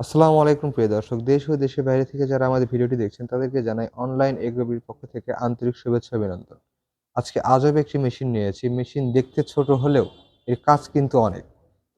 আসসালামু আলাইকুম প্রিয় দর্শক দেশ ও দেশের বাইরে থেকে যারা আমাদের ভিডিওটি দেখছেন তাদেরকে জানাই অনলাইন এগ্রোবির পক্ষ থেকে আন্তরিক শুভেচ্ছা অভিনন্দন। আজকে আজব একটি মেশিন নিয়েছি মেশিন দেখতে ছোট হলেও এর কাজ কিন্তু অনেক।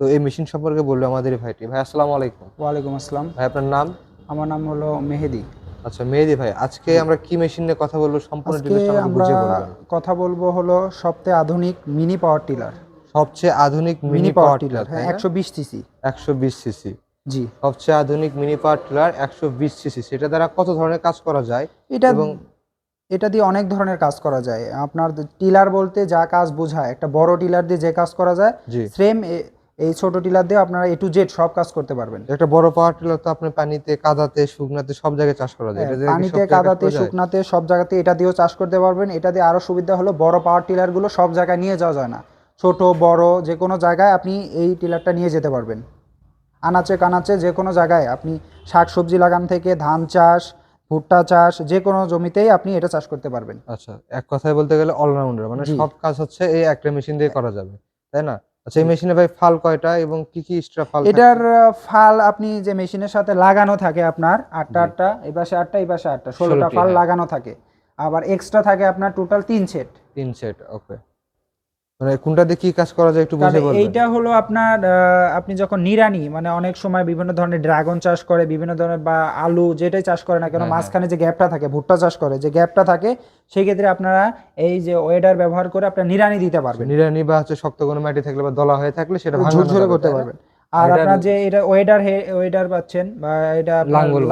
তো এই মেশিন সম্পর্কে বলল আমাদের ভাইটি। ভাই আসসালামু আলাইকুম। ওয়ালাইকুম আসসালাম। ভাই আপনার নাম? আমার নাম হলো মেহেদি। আচ্ছা মেহেদি ভাই আজকে আমরা কি মেশিন নিয়ে কথা বলব সম্পূর্ণ আমাকে আমরা কথা বলব হলো সবচেয়ে আধুনিক মিনি পাওয়ার টিলার সবচেয়ে আধুনিক মিনি পাওয়ার টিলার হ্যাঁ একশো বিশ সিসি একশো বিশ সিসি জি। সবচেয়ে আধুনিক মিনি পাওয়ার টিলার একশো বিশ সিসি সেটা দ্বারা কত ধরনের কাজ করা যায়? এটা এবং এটা দিয়ে অনেক ধরনের কাজ করা যায়। আপনার টিলার বলতে যা কাজ বোঝায় একটা বড় টিলার দিয়ে যে কাজ করা যায় সেম এই ছোট টিলার দিয়ে আপনারা এ টু জেড সব কাজ করতে পারবেন। একটা বড় পাওয়ার টিলার তো আপনি পানিতে কাদাতে শুকনাতে সব জায়গায় চাষ করা যায়। হ্যাঁ, এটা পানিতে কাদাতে শুকনাতে সব জায়গাতে এটা দিয়েও চাষ করতে পারবেন। এটা দিয়ে আরও সুবিধা হলো বড় পাওয়ার টিলারগুলো সব জায়গায় নিয়ে যাওয়া যায় না। ছোট বড় যে কোনো জায়গায় আপনি এই টিলারটা নিয়ে যেতে পারবেন। আনাচে কানাচে যে কোনো জায়গায় আপনি শাক সবজি লাগান থেকে ধান চাষ ভুট্টা চাষ যে কোনো জমিতেই আপনি এটা চাষ করতে পারবেন। আচ্ছা এক কথায় বলতে গেলে অলরাউন্ডার মানে সব কাজ হচ্ছে এই একটা মেশিন দিয়ে করা যাবে তাই না? আচ্ছা এই মেশিনে ভাই ফাল কয়টা এবং কি কি এক্সট্রা ফাল এটার ফাল আপনি যে মেশিনের সাথে লাগানো থাকে আপনার আটটা আটটা এই পাশে আটটা এই পাশে আটটা ষোলোটা 16টি, ফাল হ্যাঁ। লাগানো থাকে। আবার এক্সট্রা থাকে আপনার টোটাল তিন সেট তিন সেট ওকে মানে কোনটা দিয়ে কি কাজ করা যায় একটু বুঝে বলবেন। এইটা হলো আপনার আপনি যখন নিরানি মানে অনেক সময় বিভিন্ন ধরনের ড্রাগন চাষ করে বিভিন্ন ধরনের বা আলু যেটাই চাষ করে না কেন হ্যাঁ, হ্যাঁ। মাঝখানে যে গ্যাপটা থাকে ভুট্টা চাষ করে যে গ্যাপটা থাকে সেই ক্ষেত্রে আপনারা এই যে ওয়েডার ব্যবহার করে আপনারা নিরানি দিতে পারবেন। নিরানি বা হচ্ছে শক্ত কোনো মাটি থাকলে বা দলা হয়ে থাকলে সেটা ঝুরঝুরে করতে পারবেন। আর আপনার যে এটা ওয়েডার ওয়েডার পাচ্ছেন বা এটা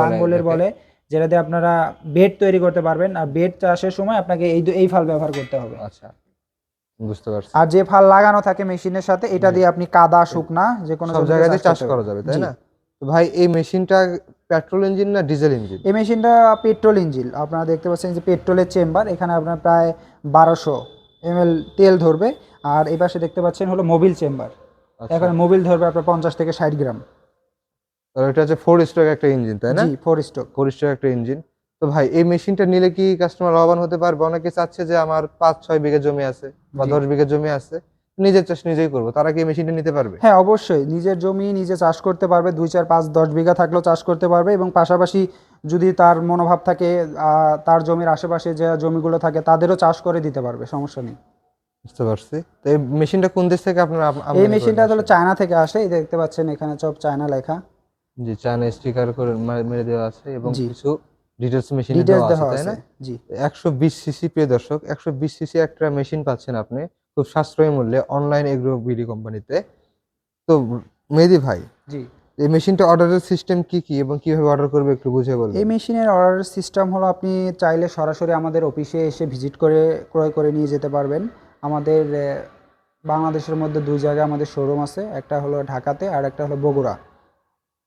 লাঙ্গলের বলে যেটা দিয়ে আপনারা বেড তৈরি করতে পারবেন। আর বেড চাষের সময় আপনাকে এই এই ফাল ব্যবহার করতে হবে। আচ্ছা। বুঝতে পারছি। আর যে ফাল লাগানো থাকে মেশিনের সাথে এটা দিয়ে আপনি কাদা শুকনা যে কোনো সব জায়গাতে চাষ করা যাবে তাই না? তো ভাই এই মেশিনটা পেট্রোল ইঞ্জিন না ডিজেল ইঞ্জিন? এই মেশিনটা পেট্রোল ইঞ্জিন। আপনারা দেখতে পাচ্ছেন যে পেট্রোলের চেম্বার এখানে আপনার প্রায় বারোশো এমএল তেল ধরবে আর এই পাশে দেখতে পাচ্ছেন হলো মোবিল চেম্বার। আচ্ছা। এখানে মোবিল ধরবে আপনার পঞ্চাশ থেকে ষাট গ্রাম। তাহলে এটা হচ্ছে ফোর স্ট্রোক একটা ইঞ্জিন তাই না? ফোর স্ট্রোক ফোর স্ট্রোক একটা ইঞ্জিন। তো ভাই এই মেশিনটা নিলে কি কাস্টমার লাভবান হতে পারবে? অনেকে চাচ্ছে যে আমার পাঁচ ছয় বিঘা জমি আছে বা দশ বিঘা জমি আছে নিজের চাষ নিজেই করব। তারা কি মেশিনটা নিতে পারবে? হ্যাঁ অবশ্যই। নিজের জমি নিজে চাষ করতে পারবে দুই চার পাঁচ দশ বিঘা থাকলেও চাষ করতে পারবে এবং পাশাপাশি যদি তার মনোভাব থাকে তার জমির আশেপাশে যে জমিগুলো থাকে তাদেরও চাষ করে দিতে পারবে সমস্যা নেই। বুঝতে পারছি। তো এই মেশিনটা কোন দেশ থেকে আপনারা এই মেশিনটা করেন হলো আসলে? চায়না থেকে আসে এই দেখতে পাচ্ছেন এখানে সব চায়না লেখা। জি চায়না স্টিকার করে মেরে দেওয়া আছে এবং কিছু ডিটেলস মেশিন দেওয়া আছে তাই না? জি। একশো বিশ সিসি প্রিয় দর্শক একশো বিশ সিসি একটা মেশিন পাচ্ছেন আপনি খুব সাশ্রয়ী মূল্যে অনলাইন এগ্রো বিডি কোম্পানিতে তো। মেহেদি ভাই জি। এই মেশিনটা অর্ডারের সিস্টেম কি কি এবং কীভাবে অর্ডার করবে একটু বুঝে বলবেন? এই মেশিনের অর্ডার সিস্টেম হলো আপনি চাইলে সরাসরি আমাদের অফিসে এসে ভিজিট করে ক্রয় করে নিয়ে যেতে পারবেন। আমাদের বাংলাদেশের মধ্যে দুই জায়গায় আমাদের শোরুম আছে একটা হলো ঢাকাতে আর একটা হলো বগুড়া।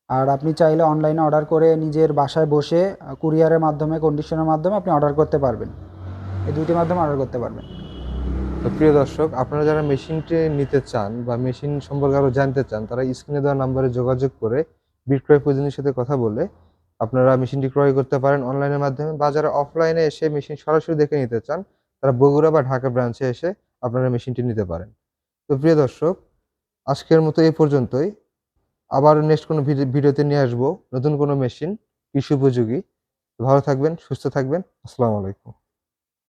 আর আপনি চাইলে অনলাইনে অর্ডার করে নিজের বাসায় বসে কুরিয়ারের মাধ্যমে কন্ডিশনের মাধ্যমে আপনি অর্ডার করতে পারবেন। এই দুইটির মাধ্যমে অর্ডার করতে পারবেন। তো প্রিয় দর্শক, আপনারা যারা মেশিনটি নিতে চান বা মেশিন সম্পর্কে আরও জানতে চান, তারা স্ক্রিনে দেওয়া নাম্বারে যোগাযোগ করে বিক্রয় প্রতিনিধির সাথে কথা বলে আপনারা মেশিনটি ক্রয় করতে পারেন অনলাইনের মাধ্যমে বা যারা অফলাইনে এসে মেশিন সরাসরি দেখে নিতে চান, তারা বগুড়া বা ঢাকা ব্রাঞ্চে এসে আপনারা মেশিনটি নিতে পারেন। তো প্রিয় দর্শক, আজকের মতো এই পর্যন্তই। আবার নেক্সট কোনো ভিডি- ভিডিওতে নিয়ে আসব। নতুন কোনো মেশিন কৃষি উপযোগী। ভালো থাকবেন, সুস্থ থাকবেন। আসসালামু আলাইকুম।